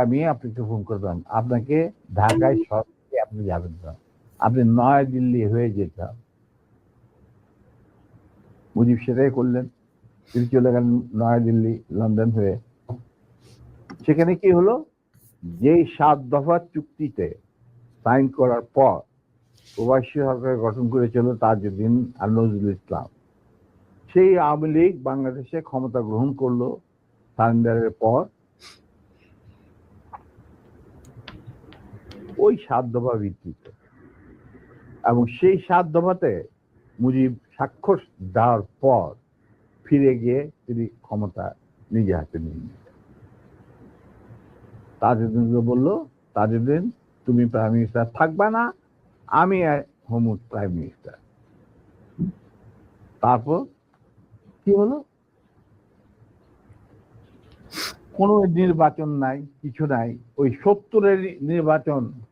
আমি আপনাকে ফোন করতাম। আপনাকে ঢাকায় সরাসরি আপনি যাবেন না। আপনি নয়াদিল্লি হয়ে যেতাম মুজিব সেটাই করলেন। তিনি চলে গেলেন নয়াদিল্লি লন্ডন হয়ে। সেখানে কি হলো? যেই সাত দফা চুক্তিতে সাইন করার পর প্রবাসী সরকার গঠন করেছিল তাজউদ্দিন আর নজরুল ইসলাম। সেই আওয়ামী লীগ বাংলাদেশে ক্ষমতা গ্রহণ করল সারেন্ডারের পর। ওই সাত দফা ভিত্তিতে এবং সেই সাত দফাতে মুজিব স্বাক্ষর দেওয়ার পর ফিরে গিয়ে তিনি ক্ষমতা নিজে হাতে নিয়ে নিলেন। তাজউদ্দিনকে বলল, তাজউদ্দিন, তুমি প্রাইম মিনিস্টার থাকবা না, আমি হমুদ প্রাইম মিনিস্টার তারপর কি হলো? কোনো নির্বাচন নাই, কিছু নাই, ওই সত্তরের নির্বাচনের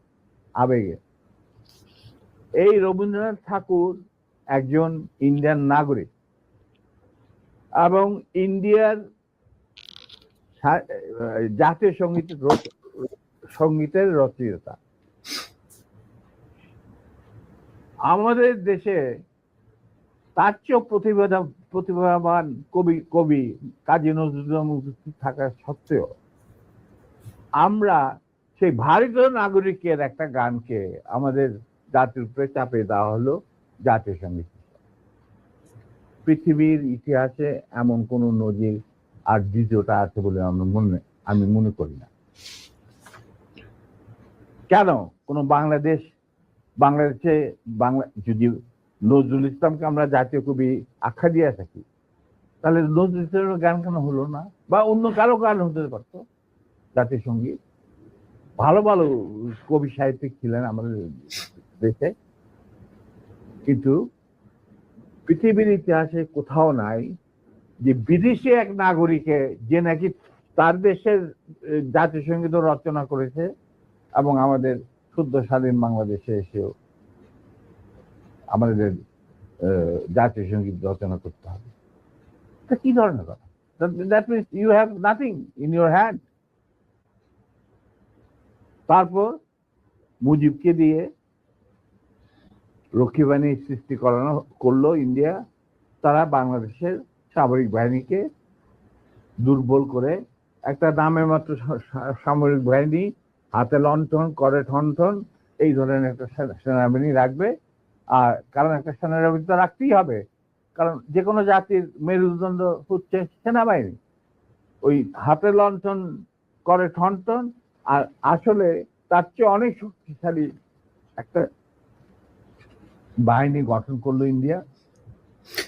আবেগে। এই রবীন্দ্রনাথ ঠাকুর একজন ইন্ডিয়ান নাগরিক এবং ইন্ডিয়ার জাতীয় সঙ্গীতের রচ- সঙ্গীতের রচয়িতা। আমাদের দেশে তার চেয়েও প্রতিভা প্রতিভাবান কবি কবি কাজী নজরুল থাকা সত্ত্বেও আমরা সেই ভারতীয় নাগরিকের একটা গানকে আমাদের জাতির উপরে চাপিয়ে দেওয়া হলো জাতীয় সংগীত পৃথিবীর ইতিহাসে এমন কোন নজির আর দ্বিতীয়টা আছে বলে আমি মনে করি না। কেন? কোন বাংলাদেশ, বাংলাদেশে বাংলা, যদি নজরুল ইসলামকে আমরা জাতীয় কবি আখ্যা দিয়ে থাকি, তাহলে নজরুল ইসলামের গান কেন হলো না? বা অন্য কারও গান হতে পারতো জাতীয় সংগীত? ভালো ভালো কবি সাহিত্যিক ছিলেন আমাদের দেশে। কিন্তু পৃথিবীর ইতিহাসে কোথাও নাই যে বিদেশি এক নাগরিকে যে নাকি তার দেশের জাতীয় সংগীত রচনা করেছে এবং আমাদের শুদ্ধ স্বাধীন বাংলাদেশে এসেও আমাদের জাতীয় সংগীত রচনা করতে হবে। তা কি ধরনের কথা? That you have nothing in your hand তারপর মুজিবকে দিয়ে রক্ষী সৃষ্টি করানো করল ইন্ডিয়া। তারা বাংলাদেশের সামরিক বাহিনীকে দুর্বল করে একটা নামে মাত্র সামরিক বাহিনী হাতে লণ্ঠন, করে ঠনঠন এই ধরনের একটা সেনা- সেনাবাহিনী রাখবে। আর কারণ একটা সেনাবাহিনী তো রাখতেই হবে। কারণ যে কোনো জাতির মেরুদণ্ড হচ্ছে সেনাবাহিনী। ওই হাতে লণ্ঠন, করে ঠনঠন আর আসলে তার চেয়ে অনেক শক্তিশালী একটা বাহিনী গঠন করল ইন্ডিয়া।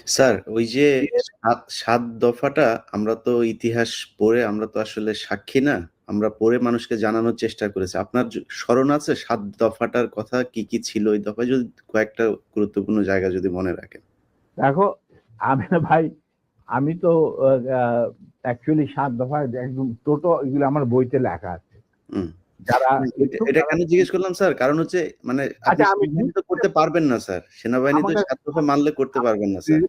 স্যার ওই যে সাত- দফাটা আমরা তো ইতিহাস পড়ে আমরা তো আসলে সাক্ষী না আমরা পড়ে মানুষকে জানানোর চেষ্টা করেছি। আপনার স্মরণ আছে সাত দফাটার কথা কি কি ছিল ওই দফায়? যদি কয়েকটা গুরুত্বপূর্ণ জায়গা যদি মনে রাখেন। দেখো আমি না ভাই আমি তো অ্যাকচুয়ালি সাত দফা একদম টোটো এগুলো আমার বইতে লেখা। যারা এটা- কেন জিজ্ঞেস করলাম স্যার? কারণ হচ্ছে মানে আপনি আচ্ছা, আমি তো করতে পারবেন না স্যার। সেনাবাহিনী তো দফা মানলে করতে পারবেন না স্যার।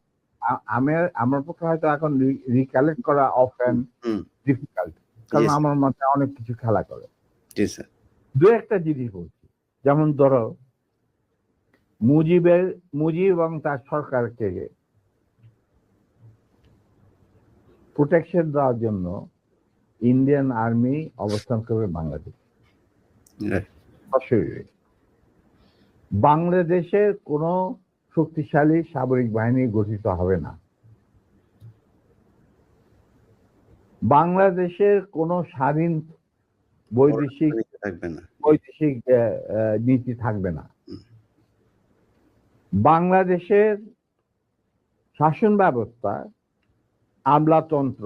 আ- আমার আমার পক্ষে হয়তো এখন রিকালেক্ট করা অফ অ্যান্ড হুম। ডিফিকাল্ট কারণ আমার মাথায় অনেক কিছু খেলা করে। জি স্যার। দু একটা জিনিস বলছি। যেমন ধরো মুজিবের মুজিব এবং তার সরকারকে প্রোটেকশন দেওয়ার জন্য ইন্ডিয়ান আর্মি অবস্থান করবে বাংলাদেশ. সশরীরে বাংলাদেশের কোনো শক্তিশালী সামরিক বাহিনী গঠিত হবে না। বাংলাদেশের কোনো স্বাধীন বৈদেশিক বৈদেশিক নীতি থাকবে না। বাংলাদেশের শাসন ব্যবস্থা আমলাতন্ত্র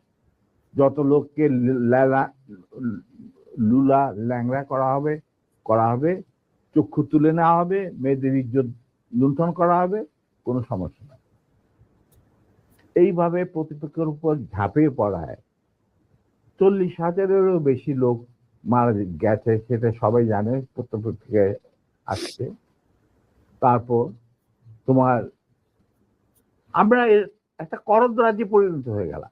যত লোককে লুলা ল্যাংড়া করা হবে করা হবে, চক্ষু তুলে নেওয়া হবে, মেয়েদের ইজ্জত লুণ্ঠন করা হবে, কোনো সমস্যা নেই। এইভাবে প্রতিপক্ষের উপর ঝাঁপিয়ে পড়ায়। চল্লিশ হাজারেরও বেশি লোক মারা গেছে, সেটা সবাই জানে প্রত্যেক থেকে আসছে। তারপর তোমার আমরা একটা করদ রাজ্যে পরিণত হয়ে গেলাম।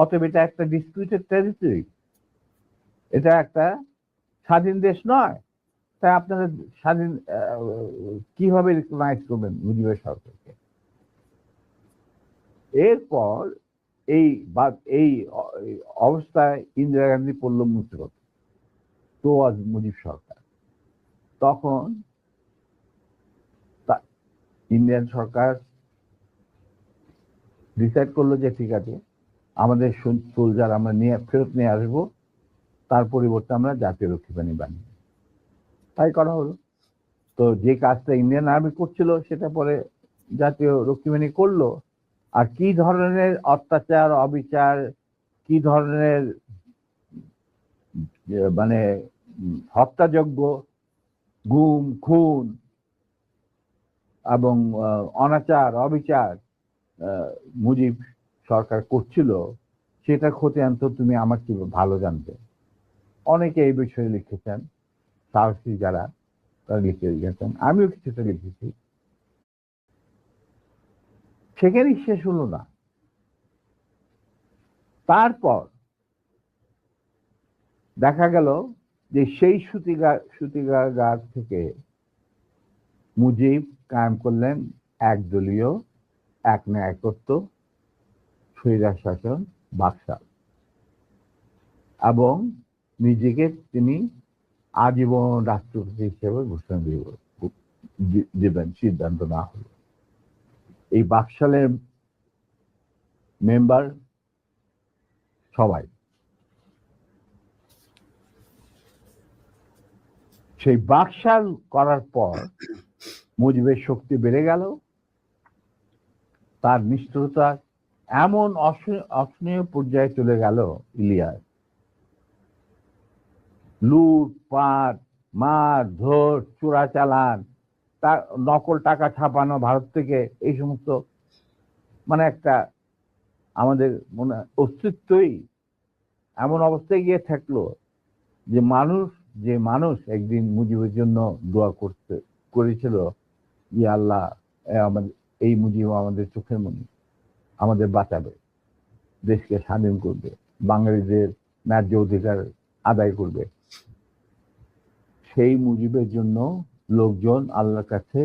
অতএব এটা একটা ডিসপিউটেড টেরিটরি এটা একটা স্বাধীন দেশ নয়। তাই আপনারা স্বাধীন কীভাবে রিকগনাইজ করবেন মুজিবের সরকারকে? এরপর এই বা, এই অবস্থায় ইন্দিরা গান্ধী পড়ল মুক্তিপথ তো আজ মুজিব সরকার। তখন ইন্ডিয়ান সরকার ডিসাইড করল যে ঠিক আছে আমাদের সোলজার আমরা নিয়ে, ফেরত নিয়ে আসব, তার পরিবর্তে আমরা জাতীয় রক্ষী বাহিনী। বানিয়ে তাই করা হলো। তো যে কাজটা ইন্ডিয়ান আর্মি করছিল, সেটা পরে জাতীয় রক্ষী বাহিনী করল। আর কি ধরনের অত্যাচার, অবিচার, কি ধরনের মানে হত্যাযজ্ঞ, গুম, খুন এবং অনাচার, অবিচার মুজিব সরকার করছিল, সেটা ক্ষতি আনতো তুমি আমার কি ভালো জানতে অনেকে এই বিষয়ে লিখেছেন, সাহসী যারা, তারা লিখে গেছেন। আমিও কিছুটা লিখেছি। সেখানেই শেষ হলো না। তারপর দেখা গেল যে সেই সুতিগা সুতিগাগার থেকে মুজিব কায়েম করলেন একদলীয়, এক ন্যায়কত্ব শাসন বাকশাল এবং নিজেকে তিনি আজীবন রাষ্ট্রপতি হিসেবে ঘোষণা দিব- দিবেন, সিদ্ধান্ত না হলো। এই বাকশালের মেম্বার সবাই। সেই বাকশাল করার পর মুজিবের শক্তি বেড়ে গেল, তার নিষ্ঠুরতা এমন অস- অসহনীয় পর্যায়ে চলে গেল ইলিয়াস। লুট, পাট মার ধর চোরা চালান তার নকল টাকা ছাপানো ভারত থেকে, এই সমস্ত মানে একটা আমাদের মনে অস্তিত্বই এমন অবস্থায় গিয়ে থাকল যে মানুষ যে মানুষ একদিন মুজিবের জন্য দোয়া করতে, করেছিল যে আল্লাহ আমাদের, এই মুজিব আমাদের চোখের মনি। আমাদের বাঁচাবে, দেশকে স্বাধীন করবে বাঙালিদের ন্যায্য অধিকার আদায় করবে। সেই মুজিবের জন্য লোকজন আল্লাহর কাছে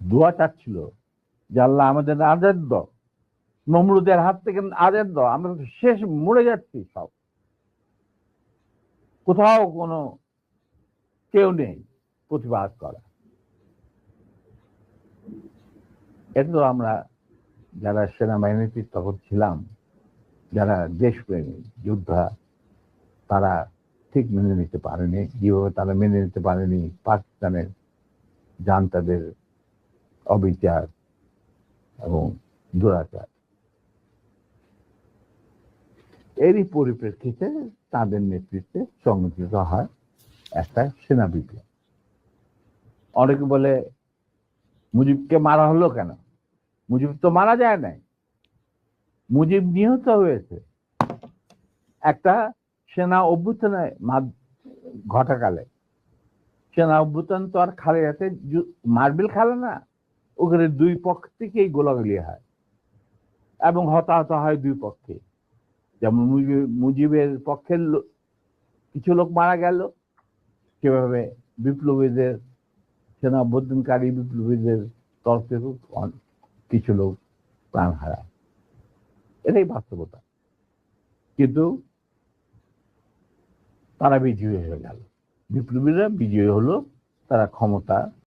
দোয়া চাচ্ছিল যে আল্লাহ আমাদের আজাদ দাও। নমরুদের হাত থেকে আজাদ দাও, আমরা শেষ মরে যাচ্ছি সব। কোথাও কোনো কেউ নেই প্রতিবাদ করা। এটা তো আমরা যারা সেনাবাহিনীতে তখন ছিলাম, যারা দেশপ্রেমী, যোদ্ধা, তারা ঠিক মেনে নিতে পারেনি। যেভাবে তারা মেনে নিতে পারেনি, পাকিস্তানের জান্তাদের অবিচার এবং দুরাচার। এরই পরিপ্রেক্ষিতে তাদের নেতৃত্বে সংগঠিত হয় একটা সেনা বিপ্লব। অনেকে বলে, মুজিবকে মারা হলো কেন? মুজিব তো মারা যায় নাই। মুজিব নিহত হয়েছে। একটা সেনা অভ্যুত্থানে ঘটাকালে। সেনা অভ্যুত্থান তো আর খালে যাতে মার্বেল খালে না, ওখানে দুই পক্ষ থেকেই গোলাগুলি হয় এবং হতাহত হয় দুই পক্ষে। যেমন মুজিব- মুজিবের পক্ষের কিছু লোক মারা গেল, সেভাবে বিপ্লবীদের, সেনা অভ্যুত্থানকারী বিপ্লবীদের তরফ থেকে কিছু লোক প্রাণ হারায়। এটাই বাস্তবতা। কিন্তু তারা বিজয়ী হয়ে গেল। বিপ্লবীরা বিজয়ী হলো, তারা ক্ষমতা